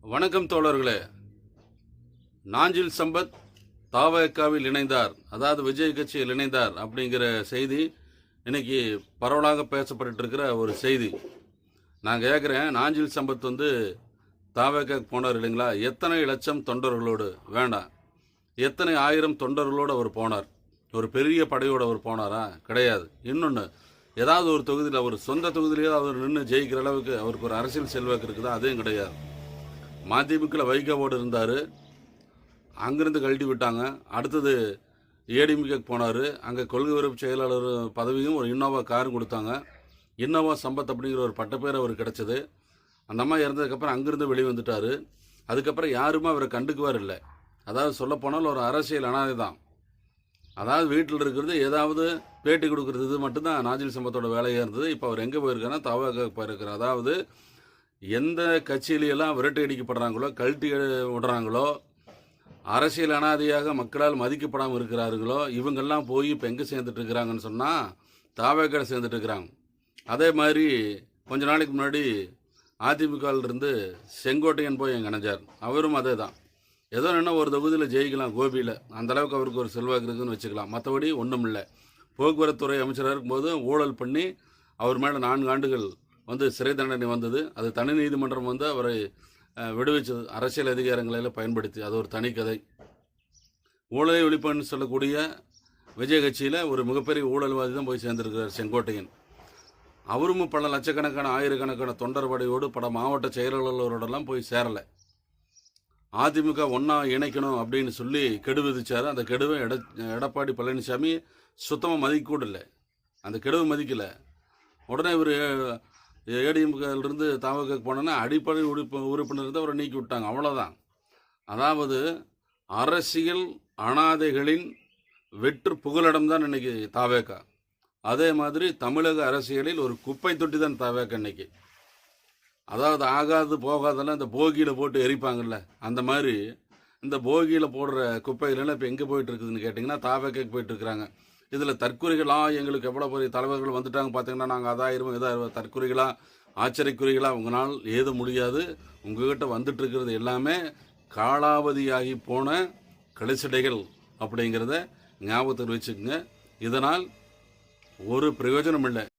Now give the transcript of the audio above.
வணக்கம் தோழர்களே. நாஞ்சில் சம்பத் தாவகாவில் இணைந்தார். அதாவது விஜய் கட்சியில் இணைந்தார் அப்படிங்கிற செய்தி இன்னைக்கு பரவலாக பேசப்பட்டு இருக்கிற ஒரு செய்தி. நான் கேட்குறேன் நாஞ்சில் சம்பத் வந்து தாவக போனார் இல்லைங்களா? எத்தனை லட்சம் தொண்டர்களோடு? வேண்டாம். எத்தனை ஆயிரம் தொண்டர்களோடு அவர் போனார்? ஒரு பெரிய படையோடு அவர் போனாரா? கிடையாது. இன்னொன்று ஏதாவது ஒரு தொகுதியில் அவர் சொந்த தொகுதியிலேயே அவர் நின்று ஜெயிக்கிற அளவுக்கு அவருக்கு ஒரு அரசியல் செல்வாக்கு இருக்குதா? அதுவும் கிடையாது. மதிமுகவில் வைகோவோடு இருந்தார். அங்கேருந்து கழட்டி விட்டாங்க. அடுத்தது ஏடிமிக்கு போனார். அங்கே கொள்கை விருப்பு செயலாளர் பதவியும் ஒரு இன்னோவா காரும் கொடுத்தாங்க. இன்னோவா சம்பத் அப்படிங்கிற ஒரு பட்டப்பேர் அவர் கிடச்சிது. அந்த அம்மா இறந்ததுக்கப்புறம் அங்கேருந்து வெளியே வந்துட்டார். அதுக்கப்புறம் யாருமே அவரை கண்டுக்குவார் இல்லை. அதாவது சொல்லப்போனால் ஒரு அரசியல் அனாதை தான். அதாவது வீட்டில் இருக்கிறது ஏதாவது பேட்டி கொடுக்கறது இது மட்டும்தான். நாஜில் சம்பத்தோட வேலையாக இருந்தது. இப்போ அவர் எங்கே போயிருக்காருன்னா தவாக போயிருக்கிறார் அதாவது எந்த கட்சியிலையெல்லாம் விரட்டு அடிக்கப்படுறாங்களோ கழட்டி விடுறாங்களோ அரசியல் அனாதையாக மக்களால் மதிக்கப்படாமல் இருக்கிறார்களோ இவங்கெல்லாம் போய் இப்போ எங்கே சேர்ந்துட்டு இருக்கிறாங்கன்னு சொன்னால் தாவேக்கடை சேர்ந்துட்டு இருக்கிறாங்க. அதே மாதிரி கொஞ்ச நாளைக்கு முன்னாடி அதிமுகவிலிருந்து செங்கோட்டையன் போய் எங்கள் இணைஞ்சார். அவரும் அதே தான் ஏதோ என்ன ஒரு தொகுதியில் ஜெயிக்கலாம் கோபியில். அந்த அளவுக்கு அவருக்கு ஒரு செல்வாக்கு இருக்குதுன்னு வச்சுக்கலாம். மற்றபடி ஒன்றும் இல்லை போக்குவரத்துறை அமைச்சராக இருக்கும்போது ஊழல் பண்ணி அவர் மேலே நான்கு ஆண்டுகள் வந்து சிறை தண்டனை வந்தது. அது தனி நீதிமன்றம் வந்து அவரை விடுவிச்சது. அரசியல் அதிகாரங்களில் பயன்படுத்தி. அது ஒரு தனி கதை. ஊழலை ஒழிப்புன்னு சொல்லக்கூடிய விஜய கட்சியில் ஒரு மிகப்பெரிய ஊழல்வாதி தான் போய் சேர்ந்திருக்கிறார் செங்கோட்டையன். அவரும் பல லட்சக்கணக்கான ஆயிரக்கணக்கான தொண்டர் படையோடு பல மாவட்ட செயலாளர்களோடலாம் போய் சேரலை. அதிமுக ஒன்றா இணைக்கணும் அப்படின்னு சொல்லி கெடு விதிச்சார். அந்த கெடுவை எட எடப்பாடி பழனிசாமி சுத்தமாக மதிக்க கூட இல்லை. அந்த கெடுவை மதிக்கலை. உடனே இவர் ஏடிஎம்கிலிருந்து தாவக போனோன்னா அடிப்படை உறுப்பு உறுப்பினர் இருந்து அவரை நீக்கி விட்டாங்க. அவ்வளோதான் அதாவது அரசியல் அனாதைகளின் வெற்று புகலிடம் தான் இன்னைக்கு தாவேக்கா. அதே மாதிரி தமிழக அரசியலில் ஒரு குப்பை தொட்டி தான் தாவேக்கா இன்னைக்கு. அதாவது ஆகாது போகாதெல்லாம் இந்த போகியில் போட்டு எரிப்பாங்கல்ல. அந்த மாதிரி இந்த போகியில் போடுற குப்பைகளெல்லாம் இப்போ எங்கே போயிட்டு இருக்குதுன்னு கேட்டிங்கன்னா தாவேக்கைக்கு போயிட்டு இருக்கிறாங்க. இதில் தற்கொலைகளாக எங்களுக்கு எவ்வளோ பெரிய தலைவர்கள் வந்துட்டாங்க பார்த்தீங்கன்னா நாங்கள் அதாயிரம் இதாயிரம் தற்குறிகளா ஆச்சரியக்குறிகளாக உங்களால் ஏத முடியாது. உங்ககிட்ட வந்துட்டு இருக்கிறது எல்லாமே காலாவதியாகி போன கழிச்சடைகள் அப்படிங்கிறத ஞாபகத்தில் வச்சுக்கோங்க. இதனால் ஒரு பிரயோஜனம் இல்லை.